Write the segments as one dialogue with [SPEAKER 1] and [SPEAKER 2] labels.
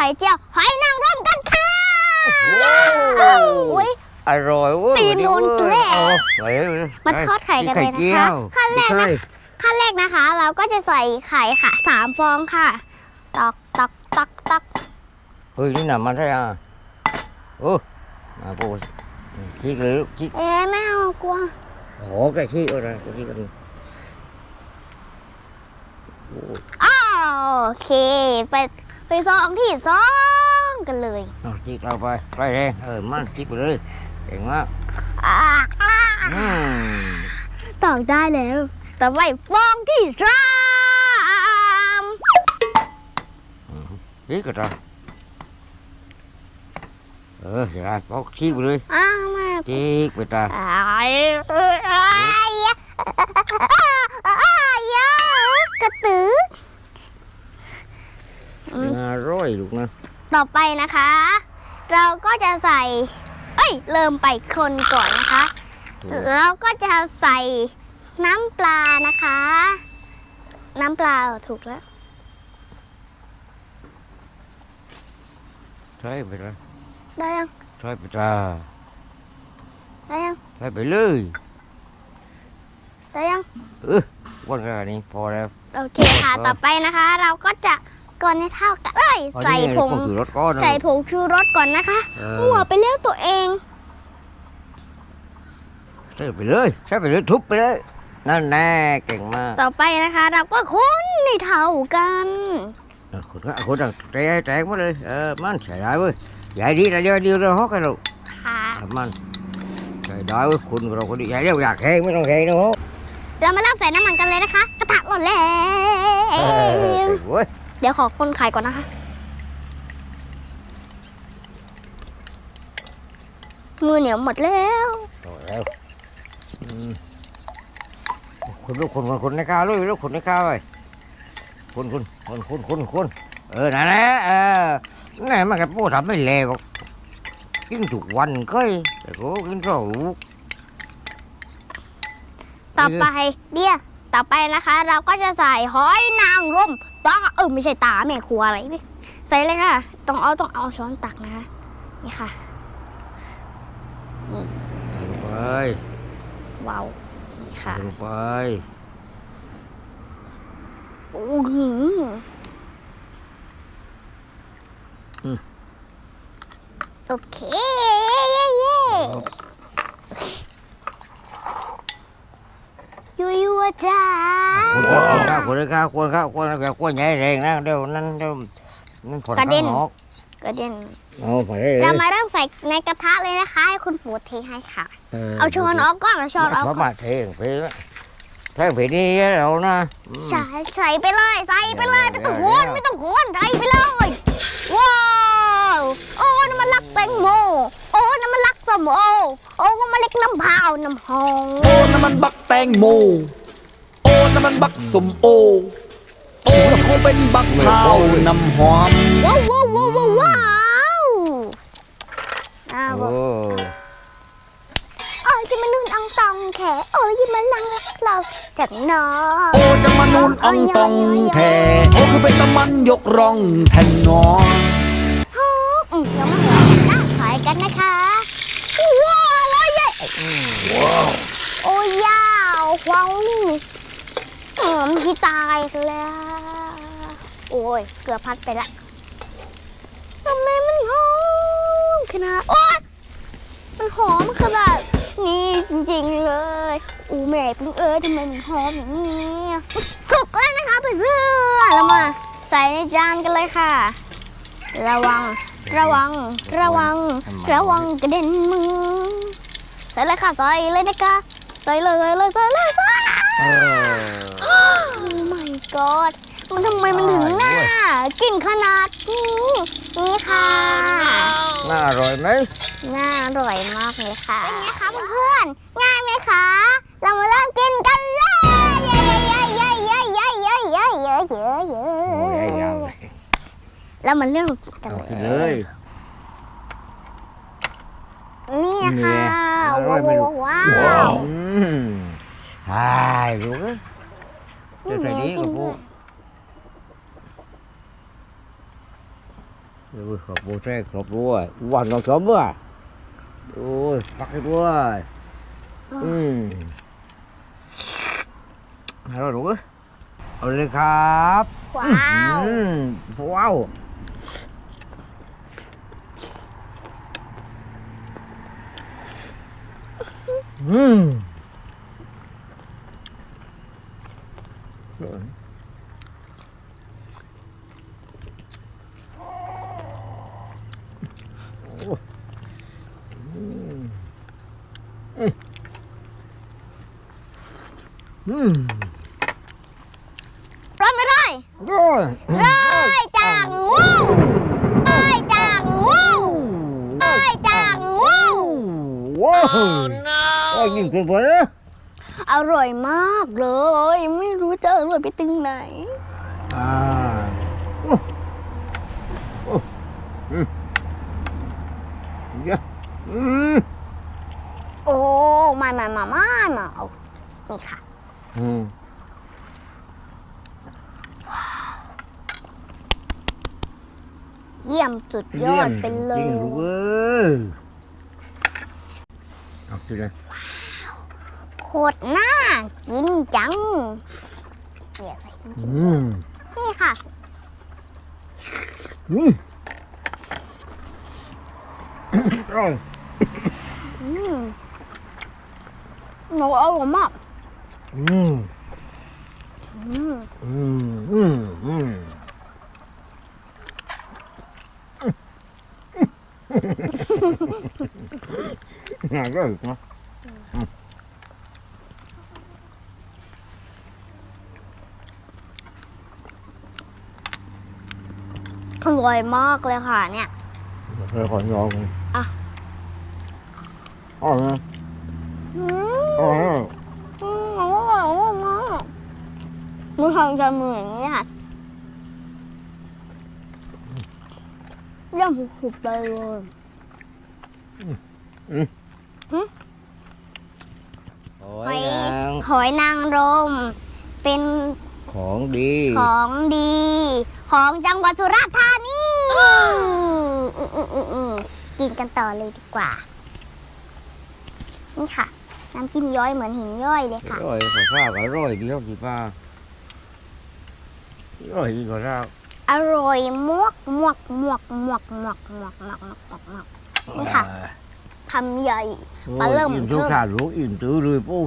[SPEAKER 1] ข่เจียวหอยนางรมกันค่ะอุ้ยอร่อย
[SPEAKER 2] เว้ย
[SPEAKER 1] ตีนโดนแกล้ง
[SPEAKER 2] เอาไปเลย
[SPEAKER 1] มาทอดไข่กันเลย
[SPEAKER 2] ไข่
[SPEAKER 1] นะ
[SPEAKER 2] จี
[SPEAKER 1] คะ
[SPEAKER 2] ว
[SPEAKER 1] ขั้นแรก
[SPEAKER 2] ไม่
[SPEAKER 1] นะ
[SPEAKER 2] ใช่
[SPEAKER 1] ขั้นแรกนะคะ เราก็จะใส่ไข่ค่ะสามฟองค่ะ ตอกตอกตอกตอก
[SPEAKER 2] เฮ้ยนี่หนามันได้อะโอ้มาปูขี้เลยลูกขี้
[SPEAKER 1] เอ๊ะไม่เอากลัว
[SPEAKER 2] โอ้โหแกขี้อะไรแกขี้กันโอ้
[SPEAKER 1] อ้าวโอเคไป ไปซองที่สองกันเลย
[SPEAKER 2] เอาขี้เราไปไปเลยเออมันขี้ไปเลยเก่งมาก
[SPEAKER 1] อ่าอ่า
[SPEAKER 2] อืม
[SPEAKER 1] ตอกได้แล้วต่อไปฟองที่สาม
[SPEAKER 2] ขี้กันเราเออเดี๋ยวเราพกขี้ไปเลย
[SPEAKER 1] อ้าวแม่
[SPEAKER 2] ขี้ไปตา
[SPEAKER 1] อ้ายอ้ายอ้ายอ้ายกระตือ อืม
[SPEAKER 2] อร่อย ลูกนะ
[SPEAKER 1] ต่อไปนะคะ เราก็จะใส่ เอ้ย เริ่มไปคนก่อนนะคะ เราก็จะใส่น้ำปลานะคะ น้ำปลาถูกแล้ว
[SPEAKER 2] ใช่ไปเลย
[SPEAKER 1] ได้ยัง
[SPEAKER 2] ใช่ไปตา
[SPEAKER 1] ได้ยัง
[SPEAKER 2] ใช่ไปเลย
[SPEAKER 1] ได้ยัง
[SPEAKER 2] เออวันกันนี้พอแล้ว
[SPEAKER 1] โอเคค่ะ ต่อไปนะคะ เราก็จะ ก่อนให้เท่ากันเอ้ย
[SPEAKER 2] อ๋อ
[SPEAKER 1] ใส่
[SPEAKER 2] นี่
[SPEAKER 1] ผง
[SPEAKER 2] ผงชูรสก้อนนะ
[SPEAKER 1] ใส่ผงชูรสก่อนนะคะ
[SPEAKER 2] เอ
[SPEAKER 1] หัว
[SPEAKER 2] อ
[SPEAKER 1] ไปเลี้ยวตัวเอง
[SPEAKER 2] ใช่ไปเลยใช่ไปเลยทุบไปเลยนั่นแน่เก่งมาก
[SPEAKER 1] ต่อไปนะคะ เราก็คนให้เท่ากัน
[SPEAKER 2] เออคนก็คนต่างใจแตกมาเลยเออมันใส่ได้เว้ยใหญ่ดีนะเดียวเดียวเราฮอกกันลูก
[SPEAKER 1] ค่ะ
[SPEAKER 2] ทำมันใส่ได้เว้ยคุณเราคนดีใหญ่เดียวอยากแห้งไม่ต้องแห้งนะฮะ
[SPEAKER 1] เรามาเริ่มใส่น้ำมันกันเลยนะคะ กระทะร้อนแล้
[SPEAKER 2] เออ
[SPEAKER 1] ว
[SPEAKER 2] เว้ย
[SPEAKER 1] เดี๋ยวขอคนไข่ก่อนนะคะ มือเหนียวหมดแล้ว
[SPEAKER 2] ต่อแล้วอืมคนลูกคนคนคนในข้าวลูกลูกคนในข้าวไปคนคนคนคนคนคนเออนั่นแหละเออนี่มันแกพูดทำไม่เลวกินทุกวันก็แต่ก็กินสองลูก
[SPEAKER 1] ต่อไปเดี๋ยวต่อไปนะคะ เราก็จะใส่หอยนางรม ตาเออไม่ใช่ตาแม่ครัวอะไรนี่ใส่เลยค่ะ ต้องเอาต้องเอาช้อนตักนะคะนี่ค่ะ
[SPEAKER 2] ใส่ลงไป
[SPEAKER 1] ว้าวนี่ค่ะ
[SPEAKER 2] ใส่ลงไป
[SPEAKER 1] โอ้โหโอเคเย้เย้ยั วยัวจ้า
[SPEAKER 2] คนข้าวคนข้าวคนข้าวคนข้าวคนใหญ่แรงนะเดี๋ยวนั้นเดี๋ยวนั่นผลข้างนอก
[SPEAKER 1] กระเด็น
[SPEAKER 2] เอาไปเรา
[SPEAKER 1] มาเริ่มใส่ในกระทะเลยนะคะให้คุณปู่เทให้ค่ะ เอาช้อนออกก่อนเอาช้อนออกก่อ
[SPEAKER 2] มาเทเพลแท่งเพลนี่เรานะ
[SPEAKER 1] ใส่ใส่ไปเลยใส่ไปเลยไม่ต้องโคนไม่ต้องโคนใส่ไปเลยว้าวโอ้น้ำมันลักแตงโมโอ้น้ำมันลักสมโอโอ้น้ำมันเล็กน้ำพร้าวน้ำหอม
[SPEAKER 3] โอ้น้ำมันบักแตงโม โอ้น้ำมันบักสมโอ โอ้นี่คงเป็นบักพร้าวน้ำหอม
[SPEAKER 1] ว้าวว้าวว้าวว้าวว้าวอ้าว
[SPEAKER 2] โอ้
[SPEAKER 1] โอ้ยที่มันนุ่นอังตองแขโอ้ยที่มันนั่งรักเราจากน้อง
[SPEAKER 3] โอ้จะมานูนอองตองแท้โอ้คือเป็นตะมันยกร่องแทนนอ
[SPEAKER 1] อืมเดี๋ยวมาหัวหน้าขายกันนะคะว้าวอะไรใหญ่โอ้ยยาวควาง นี่อืมที่ตายแล้ว โอ้ย เกือบพัดไปละทำไมมันหอมขนาดโอ๊ยมันหอมขนาดนี้จริงๆเลย อูแม่พิ่งเออทำไมมันหอมอย่างนี้สุกแล้วนะคะเพื่อนๆเรามาใส่ในจานกันเลยค่ะ ระวัง ระวัง ระวัง ระวังกระเด็นมือใส่เลยค่ะใส่เลยนะคะใส่เลยเลยใส่เลยใส่เลย my god มันทำไมมันถึงน่ากินขนาดนี้ นี่ค่ะ
[SPEAKER 2] น่าอร่อยไหม
[SPEAKER 1] น่าอร่อยมากเลยค่ะ เป็นไงคะเพื่อนๆง่ายไหมคะ เรามาเริ่มกินกันเลยเย้เย้เย้เย้เย้เย้เย้เย้เย้เย้
[SPEAKER 2] โอ้ยยัง
[SPEAKER 1] เรามาเริ่มกินกัน
[SPEAKER 2] เอา
[SPEAKER 1] เล
[SPEAKER 2] ขึ้นเลย
[SPEAKER 1] ยค่ะ
[SPEAKER 2] อร่อ
[SPEAKER 1] ว้า
[SPEAKER 2] ยวไหมลูก
[SPEAKER 1] ว้าว
[SPEAKER 2] อืมใช่ลูกเอ้ย จะใส่ดีกับพวกเดี๋ยวขอบโบแท้ขอบด้วยหวานน้องชมด้วยโอ้ยปักให้ด้วยอืมอร่อยลูกเอ้ยเอาเลยครับ
[SPEAKER 1] ว้าว
[SPEAKER 2] อืมว้าวอืม nữa Rồi
[SPEAKER 1] mày rồi. Rồi Rồi chàng wow, Ôi chàng ngu. Ôi chàng ngu. Oh no. Ôi
[SPEAKER 2] nhìn kìa vợ đó อ้ยยิ่งเกินไปเลย
[SPEAKER 1] อร่อยมากเลย ไม่รู้จะอร่อยไปถึงไหน
[SPEAKER 2] อ่าโอ้โอ้อืมเดี๋ยวอืม
[SPEAKER 1] โอ้มามามามามาเอานี่ค่ะ
[SPEAKER 2] อืม
[SPEAKER 1] เยี่ยมสุดยอดไปเล
[SPEAKER 2] จริ
[SPEAKER 1] ย
[SPEAKER 2] งลูกเอ้ยเอาสิเลย
[SPEAKER 1] โคตรน่ากินจังเนี่ยใส่
[SPEAKER 2] อืม
[SPEAKER 1] นี่ค่ะ
[SPEAKER 2] อืมอร่อย
[SPEAKER 1] อืมหนูอร่อยมาก
[SPEAKER 2] อืม
[SPEAKER 1] อืม
[SPEAKER 2] อืมอืมอืมน่าอร่อยนะ
[SPEAKER 1] อร่อยมากเลยค่ะเนี่ย
[SPEAKER 2] เคยขอยอม
[SPEAKER 1] อะ
[SPEAKER 2] อร่อยนะ
[SPEAKER 1] อืม
[SPEAKER 2] อร่อยนะ
[SPEAKER 1] อืมอร่อยมากมือทำจะมืออย่างนี้ค่ะเรื่องหุบๆไปเลย
[SPEAKER 2] โอ้
[SPEAKER 1] หอย
[SPEAKER 2] ยนาง
[SPEAKER 1] หอยนางรมเป็น
[SPEAKER 2] ของดี
[SPEAKER 1] ของดี ของจังหวัดสุราษฎร์ธานีอืมอืมอืมอืมกินกันต่อเลยดีกว่า นี่ค่ะ น้ำจิ้มย้อยเหมือนหินย่อยเลย
[SPEAKER 2] อ
[SPEAKER 1] ค่ะ
[SPEAKER 2] ร่อยขอข้าวก็อร่อยเดียวสิป้าอร่อยดีกว่าข้าว
[SPEAKER 1] อร่อยมวกมวกมวกมวกมวกมวกมวกมวกมวกมวกนี่ค่ะคำใหญ่
[SPEAKER 2] โอ้
[SPEAKER 1] ปลาเริ่ม
[SPEAKER 2] อิ่มทุกชาติลูกอิ่มตื้อเลยปู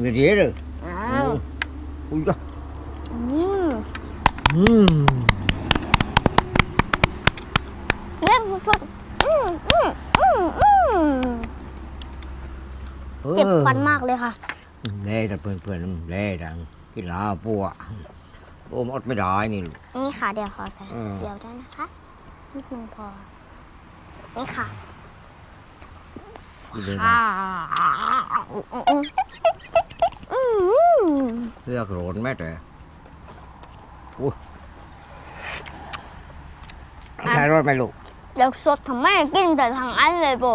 [SPEAKER 2] เงี้ยเดี๋ยวเลย
[SPEAKER 1] อ้าว
[SPEAKER 2] อุ้ยจ้ะ
[SPEAKER 1] อืม
[SPEAKER 2] อืม
[SPEAKER 1] เยี่ยมสุดๆอืมอืมอืมอืมเจ็บฟันมากเลยค่ะ
[SPEAKER 2] เล่แต่เพื่อนเพื่อนๆเล่ดังกินลาปัวโอ้มอดไม่ได้นี่ลูก
[SPEAKER 1] นี่ค่ะเดี๋ยวขอใส่
[SPEAKER 2] อืม
[SPEAKER 1] เจียวด้วยนะคะนิดนึงพอ นี่ค่ะ
[SPEAKER 2] กินเลยนะ
[SPEAKER 1] อ่าอืมอืม
[SPEAKER 2] เลือกโรนแม่แต่อุ้ย ใช่รอดไหมลูก
[SPEAKER 1] เดี๋ยวสดทำไมกินแต่ทางอันเลยโบ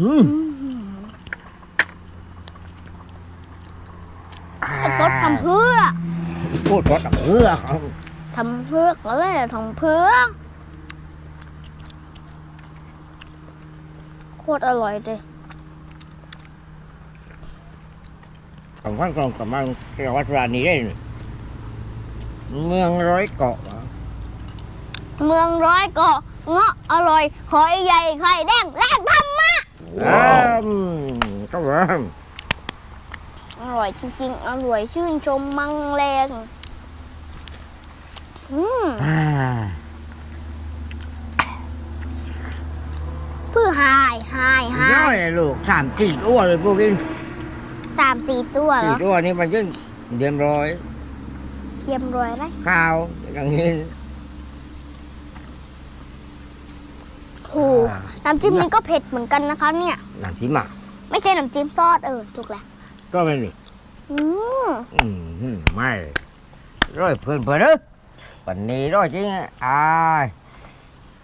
[SPEAKER 2] อืม
[SPEAKER 1] สดทำเพื่อ
[SPEAKER 2] พูดรสเพื่อ
[SPEAKER 1] ทำเพื่อก็เลยทำเพื่อโคตรอร่อยเลย
[SPEAKER 2] ของข้างกองกับมันจังหวัดสุราษฎร์นี้ได้นี่เมืองร้อยเกาะเหรอ
[SPEAKER 1] เมืองร้อยเกาะเงาะอร่อยหอยใหญ่ไข่แดงแลกธรรมะ
[SPEAKER 2] อ้าวก็ว่า
[SPEAKER 1] อร่อยจริงๆ อร่อยชื่นชมมังแรงอืม
[SPEAKER 2] อ่า
[SPEAKER 1] เพื่อหายหายหา
[SPEAKER 2] น้อยยลูกสามสี่ตัวเลยพวกนี้
[SPEAKER 1] สามสี่ตัวเหร
[SPEAKER 2] สี่
[SPEAKER 1] อ
[SPEAKER 2] ตัวนี้มันยิ่งเดียมร้อย
[SPEAKER 1] เทียมรอยไร
[SPEAKER 2] ข้าวอย่างนี้
[SPEAKER 1] ถูกน้ำจิ้มนี้ก็เผ็ดเหมือนกันนะคะ เนี่ย
[SPEAKER 2] หนังสีหมา
[SPEAKER 1] ไม่ใช่น้ำจิ้มซอสเออถูกแล้ว
[SPEAKER 2] ก็ไม่นี่
[SPEAKER 1] อืม
[SPEAKER 2] อืมอืมไม่ร้อยเพื่อนเพื่อนเด้อวันนี้ร้อยจริงอะอาย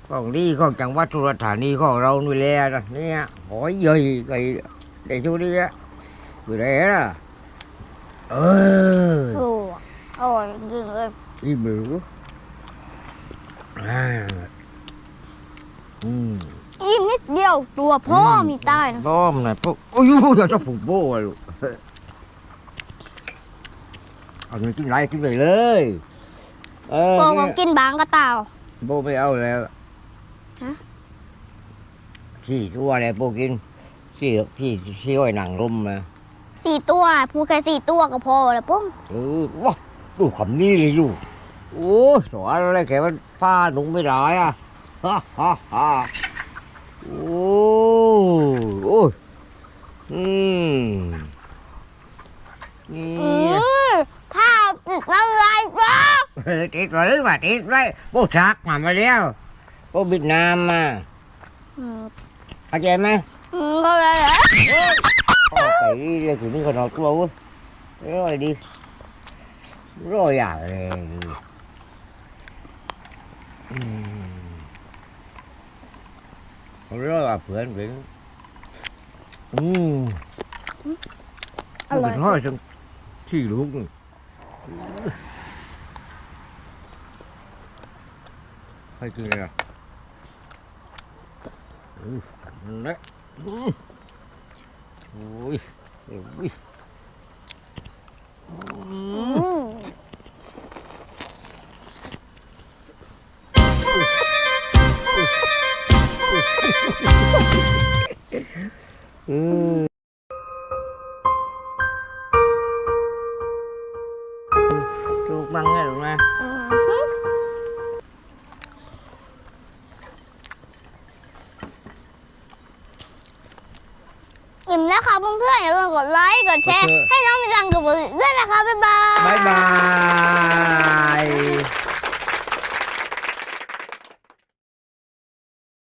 [SPEAKER 2] ของดีของจังหวัดสุราษฎร์ธานีของเรานี่แหละนะเนี่ยหอยใหญ่ไอ้ไอ้ชูนี่อะ อยู่ไหนล่ะเออ
[SPEAKER 1] โอ้โอ้ยจริงเลย
[SPEAKER 2] อีหมูอ่าอืม
[SPEAKER 1] อีกนิดเดียวตัวพ่อมีใต้นะ
[SPEAKER 2] ต้มหน่อยปุ๊บโอ้ยอยากจะผูกโบ้อะลูกเอาเงินกินไรกินไปเลยเออ
[SPEAKER 1] โปก็
[SPEAKER 2] เนี่ย
[SPEAKER 1] กินบางกระเต่า
[SPEAKER 2] โบไม่เอาแล้ว
[SPEAKER 1] ฮะ
[SPEAKER 2] ที่ตัวอะไรโบกินที่ที่ที่อ้อยหนังลมมา
[SPEAKER 1] สี่ตัวพูดแค่สี่ตัวก็พอแล้วปุ้ง
[SPEAKER 2] เออว้าดูคำนี้เลยลูกโอ้ยสอนอะไรแกมันฟ้าหนุ่งไม่ได้อะฮ่าฮ่าฮ่าโอ้โอ้ยอืมนี่
[SPEAKER 1] อืมข้าวติดน้ำลายจ้า
[SPEAKER 2] เออติดไว้หรือเปล่าติดไว้โบชักมามาแล้วโบบิดน้ำมา
[SPEAKER 1] อืม
[SPEAKER 2] เข้าใจไหม
[SPEAKER 1] อืมก็เลยเหรอ
[SPEAKER 2] Ôi, Ờ, cái cái mình còn nó cứu rồi đi. Rồi à ừ. rồi à phượng phượng ừ.
[SPEAKER 1] Nó
[SPEAKER 2] bị nói xong chỉ luôn hay cười này à? Ừ đấy. Ừ. ừ. ui ui
[SPEAKER 1] อืม
[SPEAKER 2] Ừ.
[SPEAKER 1] แชร์ให้น้องมีตังกับผมด้วยนะคะบ๊ายบาย
[SPEAKER 2] บ๊ายบาย